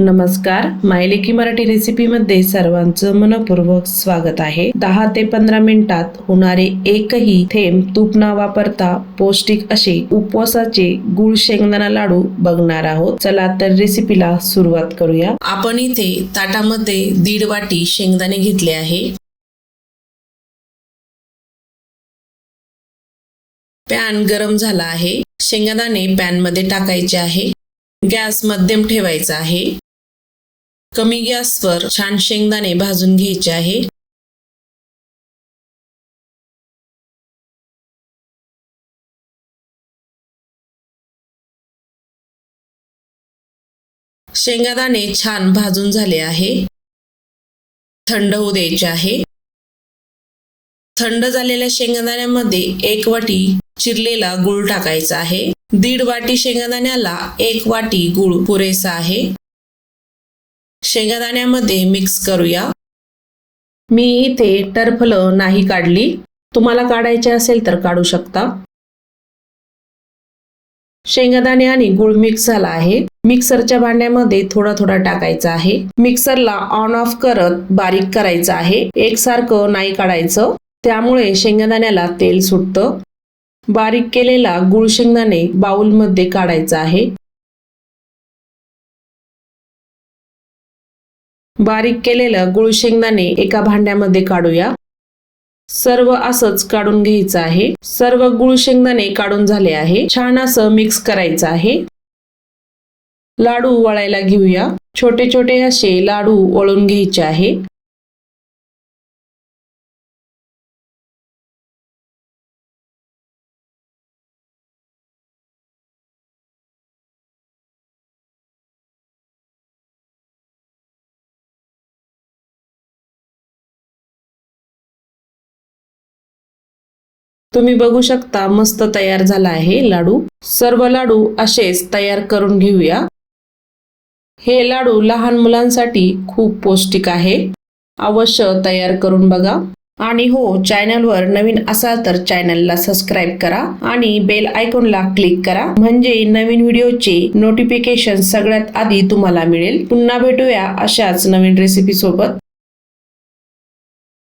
नमस्कार. मायलेकी मराठी रेसिपीमध्ये सर्वांचं मनपूर्वक स्वागत आहे. दहा ते पंधरा मिनिटात होणारे एकही थेंब तूप न वापरता पौष्टिक असे उपवासाचे गुळ शेंगदाणा लाडू बघणार आहोत. चला तर रेसिपीला सुरुवात करूया. आपण इथे ताटामध्ये दीड वाटी शेंगदाणे घेतले आहे. पॅन गरम झाला आहे. शेंगदाणे पॅनमध्ये टाकायचे आहे. गॅस मध्यम ठेवायचा आहे. कमी गॅसवर छान शेंगदाणे भाजून घ्यायचे आहे. शेंगादाणे छान भाजून झाले आहे. थंड होऊ द्यायचे आहे. थंड झालेल्या शेंगदाण्यामध्ये एक वाटी चिरलेला गुळ टाकायचा आहे. दीड वाटी शेंगदाण्याला एक वाटी गुळ पुरेसा आहे. शेंगादाण्यामध्ये मिक्स करूया. मी इथे टरफलं नाही काढली. तुम्हाला काढायचे असेल तर काढू शकता. शेंगादाणे आणि गुळ मिक्स झाला आहे. मिक्सरच्या भांड्यामध्ये थोडा थोडा टाकायचा आहे. मिक्सरला ऑन ऑफ करत बारीक करायचं आहे. एकसारखं नाही काढायचं. त्यामुळे शेंगदाण्याला तेल सुटतं. बारीक केलेला गुळ शेंगदाणे बाऊलमध्ये काढायचा आहे. बारीक केलेलं गुळ शेंगदाणे एका भांड्यामध्ये काढूया. सर्व असंच काढून घ्यायचं आहे. सर्व गुळ शेंगदाणे काढून झाले आहे. छान असं मिक्स करायचं आहे. लाडू वळायला घेऊया. छोटे छोटे असे लाडू वळून घ्यायचे आहे. तुम्ही बघू शकता मस्त तयार झाला आहे लाडू. सर्व लाडू असेच तयार करून घेऊया. हे लाडू लहान मुलांसाठी खूप पौष्टिक आहे. अवश्य तयार करून बघा. आणि हो चॅनलवर नवीन असाल तर चॅनलला सबस्क्राईब करा आणि बेल आयकॉनला क्लिक करा. म्हणजे नवीन व्हिडिओचे नोटिफिकेशन सगळ्यात आधी तुम्हाला मिळेल. पुन्हा भेटूया अशाच नवीन रेसिपी सोबत.